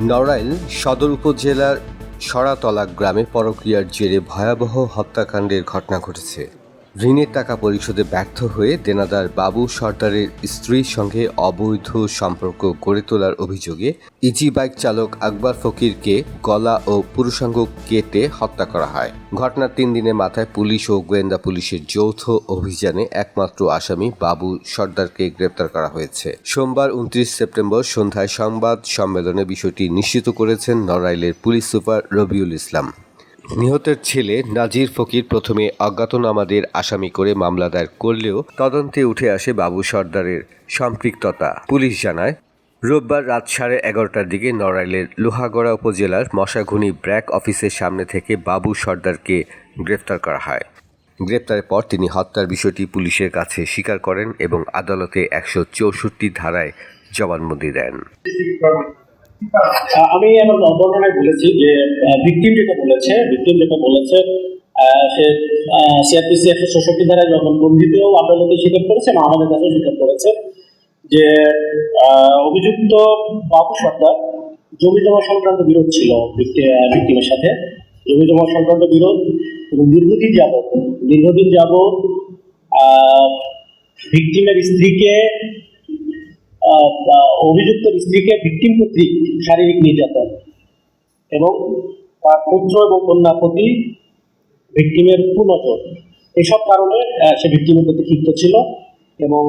নড়াইল সদর উপজেলার সরাতলা গ্রামে পরক্রিয়ার জেরে ভয়াবহ হত্যাকাণ্ডের ঘটনা ঘটেছে। ঋণের টাকা পরিশোধে ব্যর্থ হয়ে দেনাদার বাবু সর্দারের স্ত্রীর সঙ্গে অবৈধ সম্পর্ক গড়ে তোলার অভিযোগে ইজি বাইক চালক আকবর ফকিরকে গলা ও পুরুষাঙ্গ কেটে হত্যা করা হয়। ঘটনার তিন দিনের মাথায় পুলিশ ও গোয়েন্দা পুলিশের যৌথ অভিযানে একমাত্র আসামি বাবু সর্দারকে গ্রেপ্তার করা হয়েছে। সোমবার উনত্রিশ সেপ্টেম্বর সন্ধ্যায় সংবাদ সম্মেলনে বিষয়টি নিশ্চিত করেছেন নড়াইলের পুলিশ সুপার রবিউল ইসলাম। নিহতের ছেলে নাজির ফকির প্রথমে অজ্ঞাতনামাদের আসামি করে মামলা দায়ের করলেও তদন্তে উঠে আসে বাবু সর্দারের সম্পৃক্ততা। পুলিশ জানায়, রোববার রাত সাড়ে এগারোটার দিকে নড়াইলের লোহাগড়া উপজেলার মশাঘুনি ব্র্যাক অফিসের সামনে থেকে বাবু সর্দারকে গ্রেফতার করা হয়। গ্রেপ্তারের পর তিনি হত্যার বিষয়টি পুলিশের কাছে স্বীকার করেন এবং আদালতে একশো চৌষট্টি ধারায় জবানবন্দি দেন। আমি এখন বর্ণনায় বলেছি যে ভিকটিম যেটা বলেছে ভিকটিম যেটা বলেছে সে সিআরপিসি একশো ধারায় যখন আদালতে স্বীকার করেছে আমাদের কাছেও স্বীকার করেছে যে অভিযুক্ত বাবু সরকার জমি জমা সংক্রান্ত বিরোধ ছিল ভিকটিমের সাথে। জমি জমা সংক্রান্ত বিরোধ এবং দীর্ঘদিন যাবৎ দীর্ঘদিন যাবৎ ভিকটিমের স্ত্রীকে অভিযুক্তের স্ত্রীকে ভিকটিম কর্তৃক শারীরিক নির্যাতন এবং তার পুত্র এবং কন্যা প্রতি ভিকটিমের কুনজর। এসব কারণে সে ভিকটিমের প্রতি ক্ষিপ্ত ছিল এবং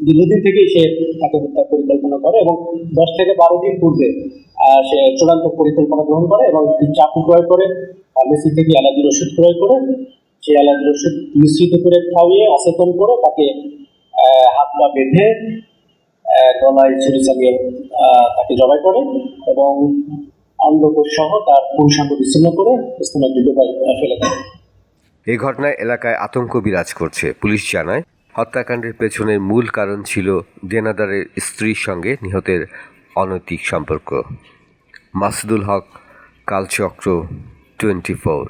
দীর্ঘদিন থেকেই সে তাকে হত্যার পরিকল্পনা করে এবং দশ থেকে বারো দিন পূর্বে সে চূড়ান্ত পরিকল্পনা গ্রহণ করে এবং একটি চাকু ক্রয় করে, ফার্মেসি থেকে অ্যালার্জির ওষুধ ক্রয় করে সেই অ্যালার্জির ওষুধ মিশ্রিত করে খাওয়িয়ে অচেতন করে তাকে হাত পা বেঁধে গলায় ছুরি চালিয়ে তাকে জবাই করে এবং অন্ধকোষ সহ তার পুরুষাঙ্গ বিচ্ছিন্ন করে ডোবায় আহ, ফেলে দেয়। এই ঘটনায় এলাকায় আতঙ্ক বিরাজ করছে পুলিশ জানায়। হত্যাকাণ্ডের পেছনের মূল কারণ ছিল দেনাদারের স্ত্রীর সঙ্গে নিহতের অনৈতিক সম্পর্ক। Masudul Haque Kalchakra twenty four.